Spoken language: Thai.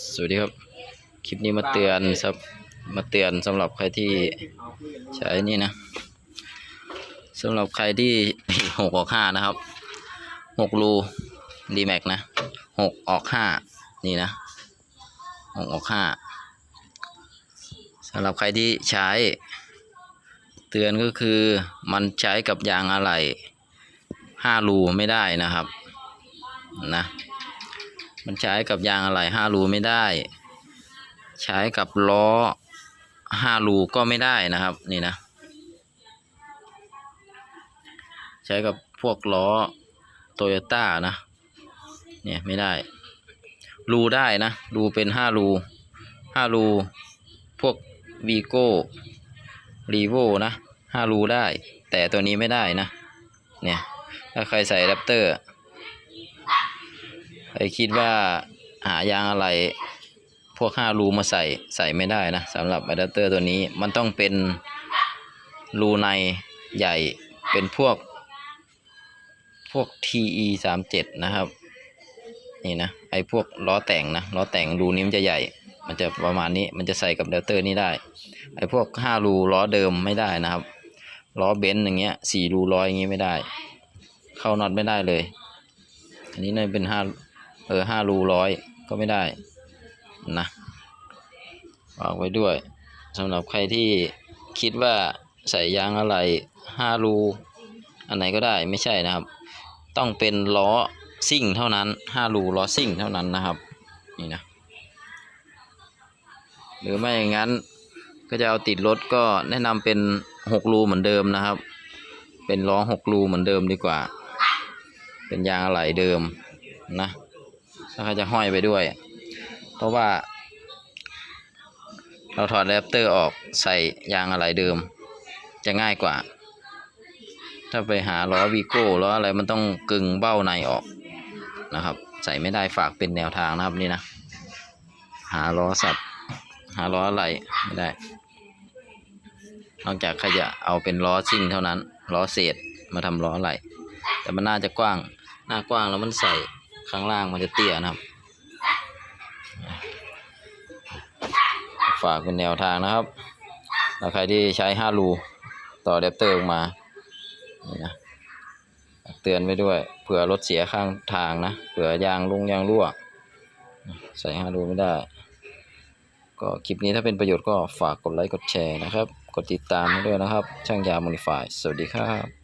สวัสดีครับ คลิปนี้มาเตือนครับมาเตือนสำหรับใครที่ใช้นี่นะสำหรับใครที่หกออกห้านะครับหกรูดีแม็กนะหกออกห้านี่นะหกออกห้าสำหรับใครที่ใช้ เตือนก็คือมันใช้กับยางอะไหล่ห้ารูไม่ได้นะครับนะ มันใช้กับยางอะไหล่ห้ารูไม่ได้ ใช้กับล้อห้ารูก็ไม่ได้นะครับนี่นะ ใช้กับพวกล้อโตโยต้านะเนี่ยไม่ได้ รูได้นะ รูเป็นห้ารูห้ารูพวกวีโก้รีโวนะห้ารูได้ แต่ตัวนี้ไม่ได้นะเนี่ยถ้าใครใส่แรปเตอร์ ใครคิดว่าหายางอะไรพวกห้ารูมาใส่ใส่ไม่ได้นะสำหรับอะแดปเตอร์ตัวนี้มันต้องเป็นรูในใหญ่เป็นพวก พวก TE สามเจ็ดนะครับ นี่นะไอพวกล้อแต่งนะล้อแต่งรูนี้มันจะใหญ่ มันจะประมาณนี้มันจะใส่กับอะแดปเตอร์นี้ได้ ไอพวกห้ารูล้อเดิมไม่ได้นะครับล้อเบนซ์อย่างเงี้ยสี่รูล้ออย่างงี้ไม่ได้ เข้าน็อตไม่ได้เลย อันนี้เนี่ยเป็นห้า เออห้ารูร้อยก็ไม่ได้นะฝากไว้ด้วยสำหรับใครที่คิดว่าใส่ยางอะไรห้ารูอันไหนก็ได้ไม่ใช่นะครับ ต้องเป็นล้อซิ่งเท่านั้นห้ารูล้อซิ่งเท่านั้นนะครับนี่นะหรือไม่อย่างนั้นก็จะเอาติดรถก็แนะนำเป็นหกรูเหมือนเดิมนะครับ เป็นล้อหกรูเหมือนเดิมดีกว่า เป็นยางอะไหล่เดิมนะ ถ้าเขาจะห้อยไปด้วย เพราะว่า เราถอดแรปเตอร์ออกใส่ยางอะไหล่เดิม จะง่ายกว่า ถ้าไปหาล้อวีโก้ล้ออะไรมันต้องกึ่งเบ้าในออกนะครับ ใส่ไม่ได้ฝากเป็นแนวทางนะครับนี่นะ หาล้อสัตว์หาล้ออะไรไม่ได้ นอกจากใครจะเอาเป็นล้อซิ่งเท่านั้นล้อเศษมาทำล้ออะไรแต่มันน่าจะกว้าง หน้ากว้างแล้วมันใส่ ข้างล่างมันจะเตี้ยนะครับ ฝากเป็นแนวทางนะครับแล้วใครที่ใช้ห้ารูต่ออะแดปเตอร์ออกมานี่นะเตือนไว้ด้วยเผื่อรถเสียข้างทางนะเผื่อยางลุงยางรั่ว ใส่ห้ารูไม่ได้ ก็คลิปนี้ถ้าเป็นประโยชน์ก็ฝากกดไลค์กดแชร์นะครับ กดติดตามให้ด้วยนะครับ ช่างยาโมนิฟาย สวัสดีครับ